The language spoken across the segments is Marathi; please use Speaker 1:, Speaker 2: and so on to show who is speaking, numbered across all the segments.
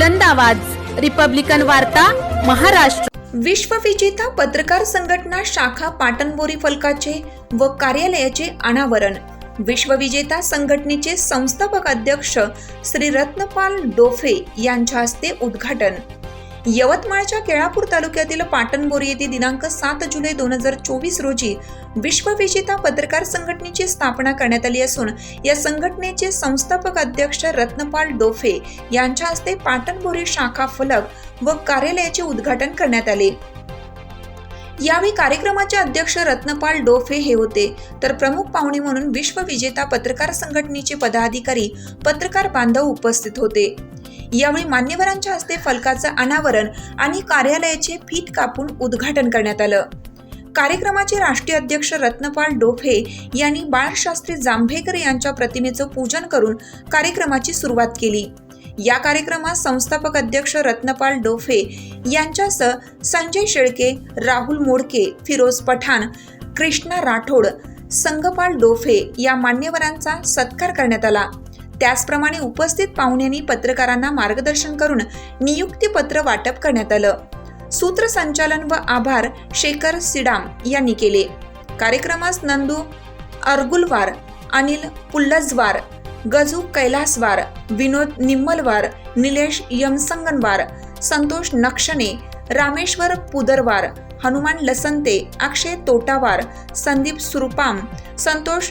Speaker 1: बुलंद आवाज. रिपब्लिकन वार्ता महाराष्ट्र.
Speaker 2: विश्वविजेता पत्रकार संघटना शाखा पाटणबोरी फलकाचे व कार्यालयाचे अनावरण. विश्वविजेता संघटनेचे संस्थापक अध्यक्ष श्री रत्नपाल डोफे यांच्या हस्ते उद्घाटन. यवतमाळच्या केळापूर तालुक्यातील पाटणबोरी येथे दिनांक सात जुलै दोन हजार चोवीस रोजी विश्वविजेता पत्रकार संघटनेची स्थापना करण्यात आली असून या संघटनेचे संस्थापक अध्यक्ष रत्नपाल डोफे यांच्या हस्ते पाटणबोरी शाखा फलक व कार्यालयाचे उद्घाटन करण्यात आले. यावेळी कार्यक्रमाचे अध्यक्ष रत्नपाल डोफे हे होते. तर प्रमुख पाहुणे म्हणून विश्वविजेता पत्रकार संघटनेचे पदाधिकारी पत्रकार बांधव उपस्थित होते. यावेळी मान्यवरांच्या हस्ते फलकाचं अनावरण आणि कार्यालयाचे फीत कापून उद्घाटन करण्यात आलं. कार्यक्रमाचे राष्ट्रीय अध्यक्ष रत्नपाल डोफे यांनी बाळशास्त्री जांभेकर यांच्या प्रतिमेचं पूजन करून कार्यक्रमाची सुरुवात केली. या कार्यक्रमात संस्थापक अध्यक्ष रत्नपाल डोफे यांच्यासह संजय शेळके राहुल मोडके फिरोज पठाण कृष्णा राठोड संगपाल डोफे या मान्यवरांचा सत्कार करण्यात आला. त्याचप्रमाणे उपस्थित पाहुण्यांनी पत्रकारांना मार्गदर्शन करून नियुक्तीपत्र वाटप करण्यात आलं. सूत्रसंचालन व आभार शेखर सिडाम यांनी केले. कार्यक्रमास नंदू अर्गुलवार अनिल पुल्लजवार गजू कैलासवार विनोद निम्मलवार निलेश यमसंगनवार संतोष नक्षणे रामेश्वर पुदरवार हनुमान लसंते अक्षय तोटावार संदीप सुरपाम संतोष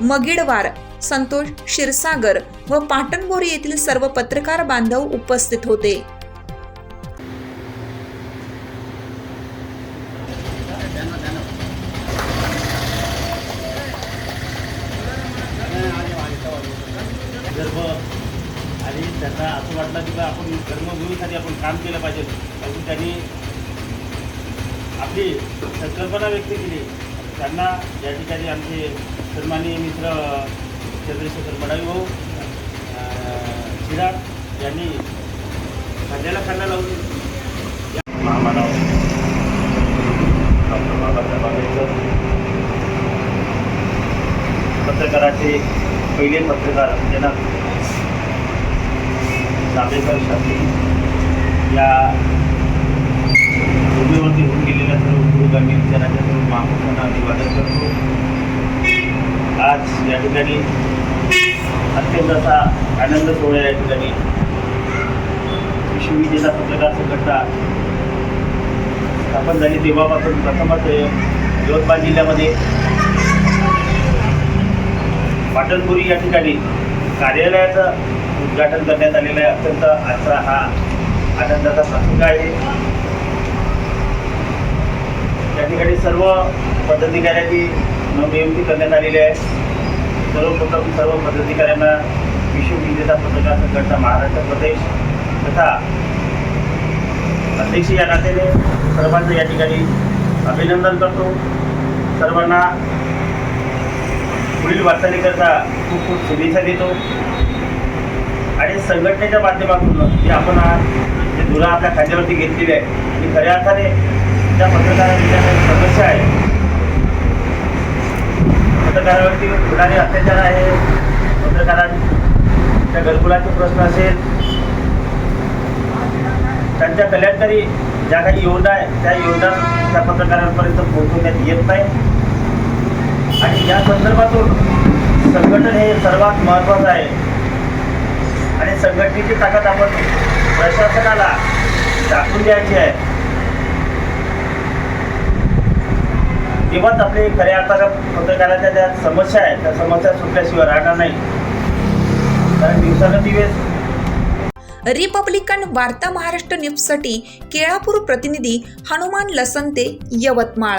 Speaker 2: मगिडवार संतोष क्षीरसागर व पाटणबोरी येथील सर्व पत्रकार बांधव उपस्थित होते.
Speaker 3: आणि त्यांना असं वाटलं की बा आपण कर्मभूमीसाठी आपण काम केलं पाहिजे. अजून त्यांनी आपली संकल्पना व्यक्त केली. त्यांना या ठिकाणी आमचे सन्माननीय मित्र चंद्रशेखर मडावी भाऊ शिराड यांनी खांद्याला खांदा लावून या महामानव डॉक्टर बाबासाहेब आंबेडकर पत्रकाराचे पहिले पत्रकार म्हणजे जनक जांभेकर शास्त्री या भूमीवरती होऊन गेलेल्या सर्व पुरोगामी विचाराच्या सर्व महापुरुषांना अभिवादन करतो. आज या ठिकाणी अत्यंत असा आनंद सोहळा या ठिकाणी. विश्वविजेता पत्रकार संघटना स्थापन झाली. तेव्हापासून प्रथमच यवतमाळ जिल्ह्यामध्ये पाटणपुरी या ठिकाणी कार्यालयाचं उद्घाटन करण्यात आलेलं आहे. अत्यंत आजचा हा आनंदाचा प्रसंग आहे. या ठिकाणी सर्व पदाधिकाऱ्यांनी नियुक्ती करण्यात आलेली आहे. सर्वप्रथम सर्व पदाधिकाऱ्यांना विश्वविजेता पत्रकार संघटना महाराष्ट्र प्रदेश तथा अध्यक्ष या नात्याने सर्वांचं या ठिकाणी अभिनंदन करतो. सर्वांना पुढील वाटचालीकरता खूप खूप शुभेच्छा देतो. आणि संघटनेच्या माध्यमातून जे आपण जे धुरा आपल्या खांद्यावरती घेतलेली आहे ती खऱ्या अर्थाने त्या पत्रकारांची समस्या आहे पत्रकारावरती होणारे अत्याचार आहे. पत्रकारांच्या घरकुलाचे प्रश्न असेल. त्यांच्या कल्याणकारी ज्या काही योजना आहे त्या योजना त्या पत्रकारांपर्यंत पोहोचवण्यात येत नाही. आणि या संदर्भातून संघटन हे सर्वात महत्त्वाचं आहे. आणि संघटनेची ताकद आपण प्रशासनाला दाखवून द्यायची आहे. तेव्हाच आपले खऱ्या अर्थानं पत्रकाराच्या ज्या समस्या आहेत त्या समस्या सुटल्याशिवाय राहणार नाही. कारण दिवसानुदिवस
Speaker 2: रिपब्लिकन वार्ता महाराष्ट्र न्यूजसाठी केळापूर प्रतिनिधी हनुमान लसंते यवतमाळ.